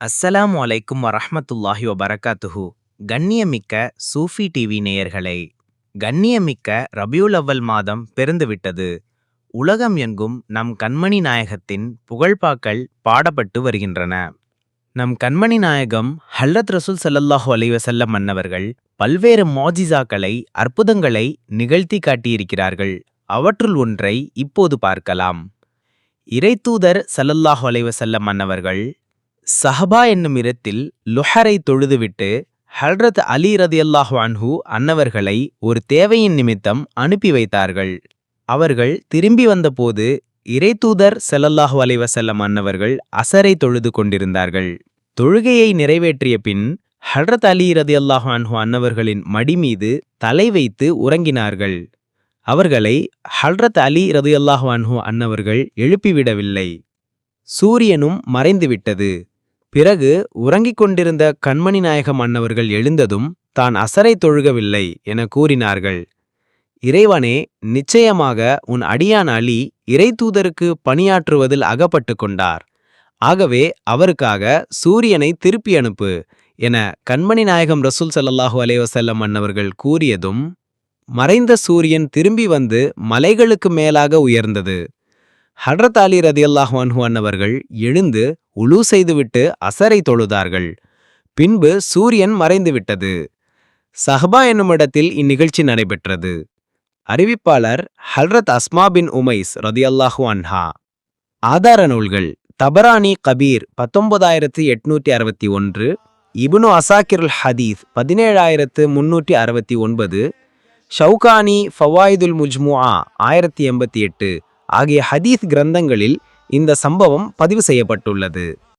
அஸ்ஸலாம் அலைக்கும் வரஹ்மத்துல்லாஹி வபரகாத்துஹு. கண்ணியமிக்க சூஃபி டிவி நேயர்களே கண்ணியமிக்க ரபியுல் அவ்வல் மாதம் பிறந்துவிட்டது. உலகம் எங்கும் நம் கண்மணி நாயகத்தின் புகழ்பாக்கள் பாடப்பட்டு வருகின்றன. நம் கண்மணி நாயகம் ஹல்லத் ரசூல் சல்லல்லாஹு அலைவசல்லம் மன்னவர்கள் பல்வேறு மோஜிசாக்களை அற்புதங்களை நிகழ்த்தி காட்டியிருக்கிறார்கள். அவற்றுள் ஒன்றை இப்போது பார்க்கலாம். இறைத்தூதர் சல்லல்லாஹு அலைவசல்லம் மன்னவர்கள் சஹபா என்னும் இடத்தில் லுஹரை தொழுதுவிட்டு ஹல்ரத் அலி ரதியல்லாஹு அன்ஹு அன்னவர்களை ஒரு தேவையின் நிமித்தம் அனுப்பி வைத்தார்கள். அவர்கள் திரும்பி வந்தபோது இறைத்தூதர் ஸல்லல்லாஹு அலைஹி வஸல்லம் அன்னவர்கள் அசரை தொழுது கொண்டிருந்தார்கள். தொழுகையை நிறைவேற்றிய பின் ஹல்ரத் அலி ரதியல்லாஹு அன்ஹு அன்னவர்களின் மடி மீது தலை வைத்து உறங்கினார்கள். அவர்களை ஹல்ரத் அலி ரதியல்லாஹு அன்ஹு அன்னவர்கள் எழுப்பிவிடவில்லை. சூரியனும் மறைந்துவிட்டது. பிறகு உறங்கிக் கொண்டிருந்த கண்மணி நாயகம் அன்னவர்கள் எழுந்ததும் தான் அசரை தொழுகவில்லை என கூறினார்கள். இறைவனே நிச்சயமாக உன் அடியான் அலி இறைத்தூதருக்கு பணியாற்றுவதில் அகப்பட்டு கொண்டார். ஆகவே அவருக்காக சூரியனை திருப்பி அனுப்பு என கண்மணி நாயகம் ரசூல் சல்லாஹூ அலேவசல்லம் வஸல்லம் அன்னவர்கள் கூறியதும் மறைந்த சூரியன் திரும்பி வந்து மலைகளுக்கு மேலாக உயர்ந்தது. ஹட்ரத் அலி ரதியல்லாஹ் அன்ஹு அன்னவர்கள் எழுந்து உழு செய்துவிட்டு அசரை தொழுதார்கள். பின்பு சூரியன் மறைந்துவிட்டது. சஹ்பா என்னும் இடத்தில் இந்நிகழ்ச்சி நடைபெற்றது. அறிவிப்பாளர் ஹல்ரத் அஸ்மா பின் உமைஸ் ரதியல்லாஹு அன்ஹா. ஆதார நூல்கள் தபரானி கபீர் பத்தொன்பதாயிரத்து எட்நூற்றி அறுபத்தி ஒன்று இபுனு அசாக்கிருல் ஹதீஸ் பதினேழாயிரத்து முன்னூற்றி அறுபத்தி ஒன்பது ஷவுகானி ஃபவாயிதுல் முஜ்முஆ ஆயிரத்தி எண்பத்தி எட்டு ஆகிய ஹதீஸ் கிரந்தங்களில் இந்த சம்பவம் பதிவு செய்யப்பட்டுள்ளது.